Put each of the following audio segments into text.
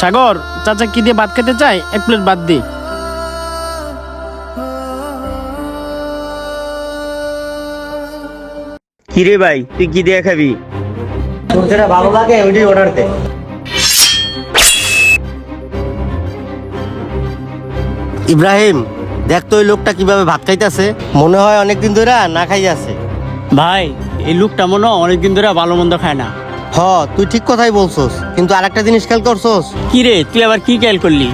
সাগর চাচা কি দিয়ে ভাত খেতে চাই এক প্লেট ভাত দি। কিরে ভাই তুই কি দিয়ে খাবি? তোর যেটা ভালো লাগে ওইটাই অর্ডার দে। ইব্রাহিম দেখ তো ওই লোকটা কীভাবে ভাত খাইতেছে। মনে হয় অনেকদিন ধরে না খাই আছে ভাই এই লোকটা মনে হয় অনেকদিন ধরে ভালো মন্দ খায় না। হ তুই ঠিক কথাই বলছস কিন্তু আরেকটা জিনিস খেয়াল করছস। কি রে তুই আবার কি খেয়াল করলি?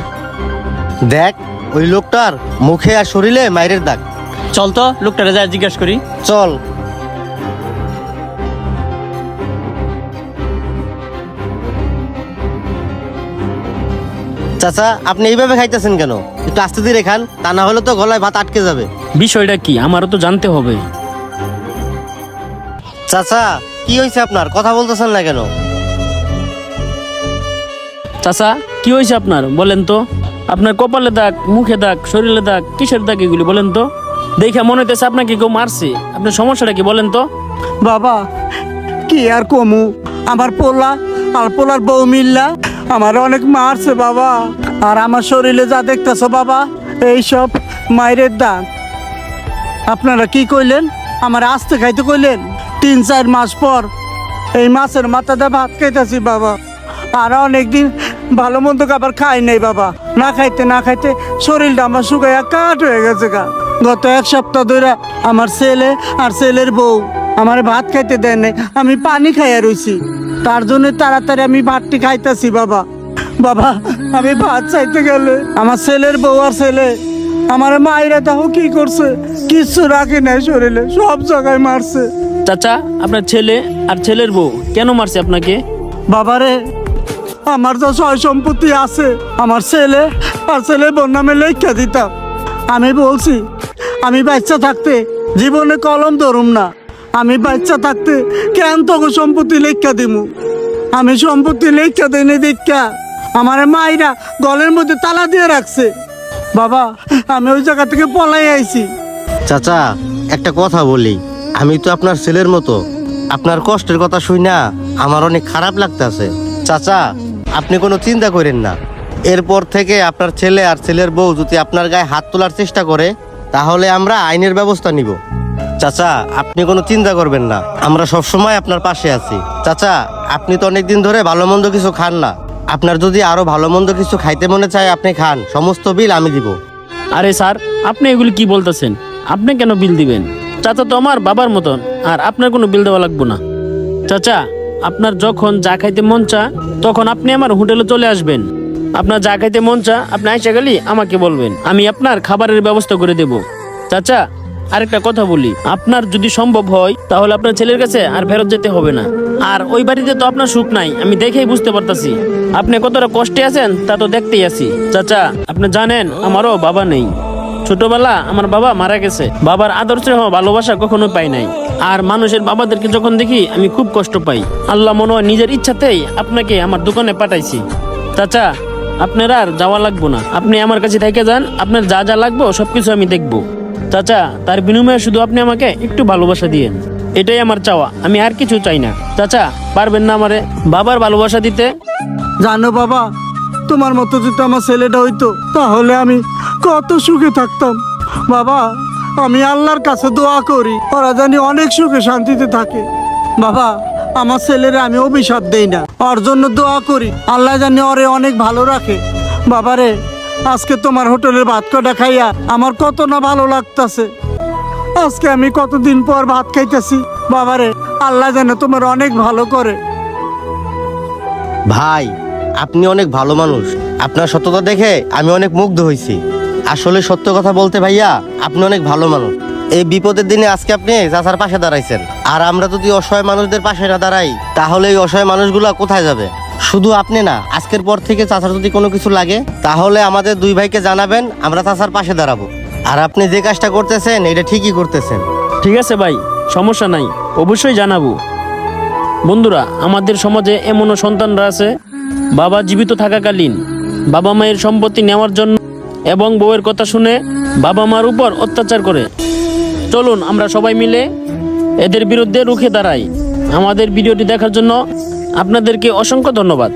দেখ ওই লোকটার মুখে আর শরীরে মায়ের দাগ। চল তো লোকটারে যা জিজ্ঞাসা করি। চল। চাচা আপনি এইভাবে খাইতেছেন কেন? একটু আস্তে ধীরে খান তা না হলে তো গলায় ভাত আটকে যাবে। বিষয়টা কি? আমারও তো জানতে হবে। চাচা কি হয়েছে আপনার? কথা বলতেছেন না কেন? চাচা কি হয়েছে আপনার? বলেন তো। আপনার কপালে দাগ মুখে দাগ শরীরে দাগ কিসের দাগ এগুলি বলেন তো? দেখে মনে হইতেছে আপনাকে কেউ মারছে। আপনার সমস্যাটা কি বলেন তো? বাবা কি আর কমু? আমার পোলা আর পোলার বউ মিল্লা আমার অনেক মারছে বাবা। আর আমার শরীরে যা দেখতেছো বাবা এইসব মায়ের দাগ। আপনারা কি কইলেন? আমার আসতে খাইতে কইলেন? তিন চার মাস পর এই মাছের মাথাটা ভাত খাইতেছি বাবা। আর অনেকদিন ভালো মন্দ খাবার খাই নাই বাবা। না খাইতে না খাইতে শরীরটা আমার শুকাইয়া কাঠ হয়ে গেছে গা। গত এক সপ্তাহ ধরে আমার ছেলে আর ছেলের বউ আমার ভাত খাইতে দেয় নাই, আমি পানি খাইয়া রইছি। তার জন্য তাড়াতাড়ি আমি ভাতটি খাইতেছি বাবা। বাবা, আমি ভাত চাইতে গেলে আমার ছেলের বউ আর ছেলে আমার মায়েরা তাও কি করছে? কিচ্ছু রাখে নাই শরীরে, সব জায়গায় মারছে। চাচা আপনার ছেলে আর ছেলের বউ কেন মারছে আপনাকে? বাবারে আমার তো সয় সম্পত্তি আছে। আমার ছেলে আর ছেলে বোন নামে লেখা দিতাম। আমি বলছি আমি বাচ্চা থাকতে জীবনে কলম ধরুম না। আমি বাচ্চা থাকতে কেন তোকে সম্পত্তি লেখা দিমু? আমি সম্পত্তি লেখা দেয়নি দীক্ষা। আমার মাইরা গলের মধ্যে তালা দিয়ে রাখছে। বাবা আমি ওই জায়গা থেকে পলাই আইছি। চাচা একটা কথা বলি। আমি তো আপনার ছেলের মতো। আপনার কষ্টের কথা শুই না আমার অনেক খারাপ লাগতেছে। চাচা, আপনি কোনো চিন্তা করেন না। এরপর থেকে আপনার ছেলে আর ছেলের বউ যদি আপনার গায়ে হাত তোলার চেষ্টা করে, তাহলে আমরা আইনের ব্যবস্থা নিব। চাচা, আপনি কোনো চিন্তা করবেন না। আমরা সব সময় আপনার পাশে আছি। চাচা, আপনি তো অনেক দিন ধরে ভালো মন্দ কিছু খান না। আপনার যদি আরও ভালো মন্দ কিছু খাইতে মনে চায়, আপনি খান। সমস্ত বিল আমি দিব। আরে স্যার, আপনি এগুলি কি বলতেছেন? আপনি কেন বিল দিবেন? চাচা তো আমার বাবার মতন, আর আপনার কোনো বিল দেওয়া লাগবো না। চাচা, আপনার যখন যা খাইতে মন চা, তখন আপনি আমার হোটেলে চলে আসবেন। আপনার যা খাইতে মন চা, আপনি আইসা গেলি আমাকে বলবেন। আমি আপনার খাবারের ব্যবস্থা করে দেব। চাচা, আরেকটা কথা বলি। আপনার যদি সম্ভব হয়, তাহলে আপনার ছেলের কাছে আর ফেরত যেতে হবে না। আর ওই বাড়িতে তো আপনার সুখ নাই, আমি দেখেই বুঝতে পারতাছি। আপনি কতটা কষ্টে আছেন, তা তো দেখতেই আছি। চাচা, আপনি জানেন, আমারও বাবা নেই। ছোটবেলা আমার বাবা মারা গেছে। বাবার আদর স্নেহ ভালোবাসা কখনো পাই নাই। আর মানুষের বাবাদেরকে যখন দেখি, আমি খুব কষ্ট পাই। আল্লাহ মনে হয় নিজের ইচ্ছাতেই আপনাকে আমার দোকানে পাঠাইছি। চাচা, আপনার আর যাওয়া লাগবো না। আপনি আমার কাছে থেকে যান, আপনার যা যা লাগবো, সবকিছু আমি দেখব। চাচা, তার বিনিময়ে শুধু আপনি আমাকে একটু ভালোবাসা দিয়েন। এটাই আমার চাওয়া, আমি আর কিছু চাই না। চাচা, পারবেন না আমারে বাবার ভালোবাসা দিতে? জানো বাবা, তোমার মতো যদি আমার ছেলেটা হইতো, তাহলে আমি কত সুখে থাকতাম। বাবা, আমি আল্লাহর কাছে দোয়া করি, ওরা জানি অনেক সুখে শান্তিতে থাকে। বাবা, আমার ছেলেরে আমি অভিশাপ দেই না, ওর জন্য দোয়া করি, আল্লাহ জানি ওরে অনেক ভালো রাখে। বাবারে, আজকে তোমার হোটেলের ভাত কটা খাইয়া আমার কত না ভালো লাগতাছে। আজকে আমি কতদিন পর ভাত খাইতেছি। বাবারে, আল্লাহ জানে তোমার অনেক ভালো করে। ভাই, আপনি অনেক ভালো মানুষ। আপনার সত্যতা দেখে আমি অনেক মুগ্ধ হয়েছি আসলে সত্য কথা বলতে ভাইয়া, আপনি অনেক ভালো মানুষ। এই বিপদের দিনে আজকে আপনি চাচার পাশে দাঁড়াইছেন। আর আমরা যদি অসহায় মানুষদের পাশে না দাঁড়াই, তাহলে এই অসহায় মানুষগুলো কোথায় যাবে? শুধু আপনি না, আজকের পর থেকে চাচার যদি কোনো কিছু লাগে, তাহলে আমাদের দুই ভাইকে জানাবেন, আমরা চাচার পাশে দাঁড়াবো। আর আপনি যে কাজটা করতেছেন, এটা ঠিকই করতেছেন। ঠিক আছে ভাই, সমস্যা নাই, অবশ্যই জানাব। বন্ধুরা, আমাদের সমাজে এমনও সন্তানরা আছে, বাবা জীবিত থাকাকালীন, বাবা মায়ের সম্পত্তি নেওয়ার জন্য এবং বউয়ের কথা শুনে বাবা মার উপর অত্যাচার করে। চলুন, আমরা সবাই মিলে এদের বিরুদ্ধে রুখে দাঁড়াই। আমাদের ভিডিওটি দেখার জন্য আপনাদেরকে অসংখ্য ধন্যবাদ।